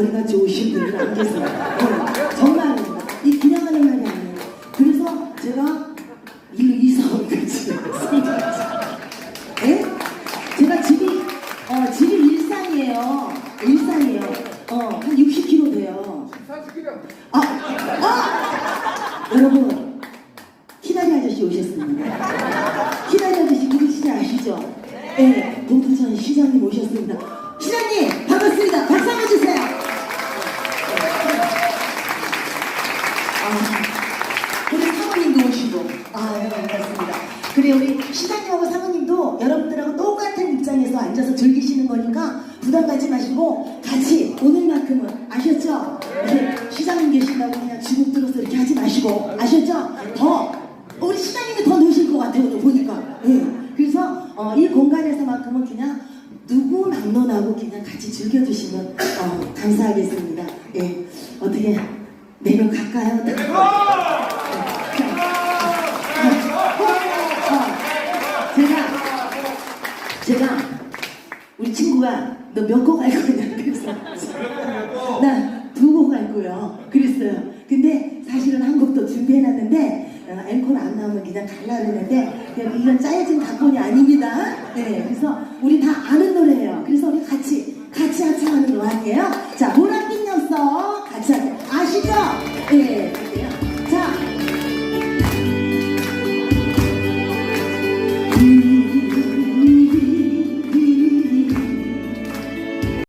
머리가 좋으신 분들 안 계세요. 네, 정말입니다. 이 그냥 하는 말이 아니에요. 그래서 제가 일로 이사 온 거지. 예? 제가 집이, 어, 집이 일산이에요. 일산이에요. 어, 한 60km 돼요. 아, 아! 여러분, 키나리 아저씨 오셨습니다. 키나리 아저씨 누구신지 아시죠? 네, 동두천 시장님 오셨 아, 네, 반갑습니다. 그래, 우리 시장님하고 사모님도 여러분들하고 똑같은 입장에서 앉아서 즐기시는 거니까 부담 갖지 마시고 같이 오늘만큼은 아셨죠? 네, 시장님 계신다고 그냥 주눅 들어서 이렇게 하지 마시고 아셨죠? 더 우리 시장님이 더 노실 것 같아요 오늘 보니까 예. 그래서 어, 이 공간에서만큼은 그냥 누구 막론하고 그냥 같이 즐겨주시면 어, 감사하겠습니다 예. 어떻게 내려갈까요? 제가 우리 친구가 너 몇곡 알고 있냐 그래서 나 두 곡 할 거요 그랬어요. 근데 사실은 한 곡도 준비해놨는데 어, 앵콜 안 나오면 그냥 갈라 그랬는데 그냥 이건 짜여진 각본이 아닙니다. 네, 그래서 우리 다 아는 노래예요. 그래서 우리 같이 같이 합창하는 노래예요. 자, 보랏빛 녀석 같이 하세요. 아시죠? 네.